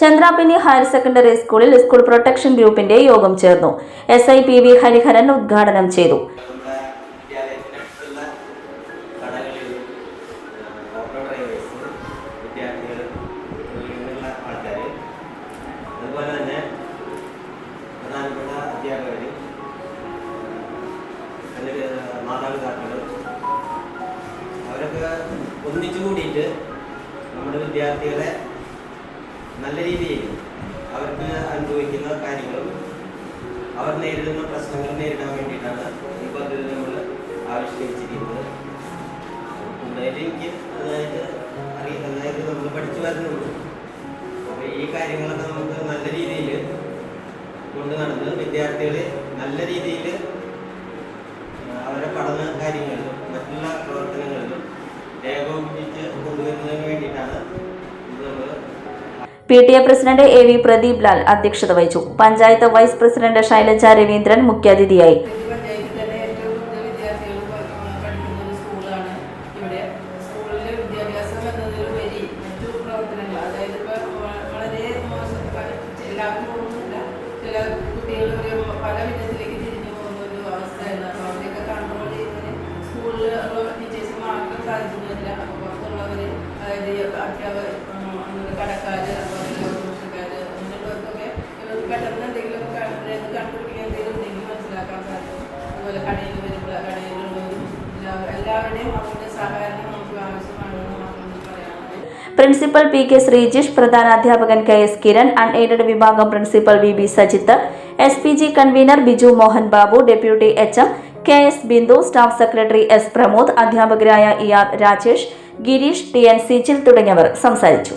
Chandrapini higher secondary സ്കൂളിൽ school protection ഗ്രൂപ്പിന്റെ യോഗം ചേർന്നു. S I P V Hariharan ഉദ്ഘാടനം ചെയ്തു. മാതാപിതാക്കൾ അവരൊക്കെ ഒന്നിച്ചു കൂടിയിട്ട് നമ്മുടെ വിദ്യാർത്ഥികളെ നല്ല രീതിയിൽ അവർക്ക് അനുഭവിക്കുന്ന കാര്യങ്ങളും അവർ നേരിടുന്ന പ്രശ്നങ്ങൾ നേരിടാൻ വേണ്ടിയിട്ടാണ് ഈ പദ്ധതി നമ്മൾ ആവിഷ്കരിച്ചിരിക്കുന്നത്. കൂടുതലായിട്ട് എനിക്ക് അതായത് അറിയാം അതായത് നമ്മൾ പഠിച്ചു വരുന്നുള്ളൂ. അപ്പോൾ ഈ കാര്യങ്ങളൊക്കെ നമുക്ക് നല്ല രീതിയിൽ കൊണ്ടു നടന്ന് വിദ്യാർത്ഥികളെ നല്ല രീതിയിൽ അവരുടെ പഠന കാര്യങ്ങളിലും മറ്റുള്ള പ്രവർത്തനങ്ങളിലും ഏകോപിപ്പിച്ച് കൊണ്ടുവരുന്നതിന് വേണ്ടിയിട്ടാണ് ഇത് നമ്മൾ P T A president A V Pradeep Lal അധ്യക്ഷത വഹിച്ചു. പഞ്ചായത്ത് വൈസ് പ്രസിഡന്റ് ശൈലജ രവീന്ദ്രൻ മുഖ്യാതിഥിയായി. കുട്ടികൾ പല തിരിഞ്ഞു ഒരു കൺട്രോൾ അധ്യാപകർ കടക്കാർ പ്രിൻസിപ്പൽ പി കെ ശ്രീജിഷ് പ്രധാന അധ്യാപകൻ കെ എസ് കിരൺ അൺഎയ്ഡഡ് വിഭാഗം principal V B Sajith S P G convener Biju Mohan Babu deputy H M K S Bindu staff secretary S Pramod അധ്യാപകരായ E R Rajesh Girish T N Sijil തുടങ്ങിയവർ സംസാരിച്ചു.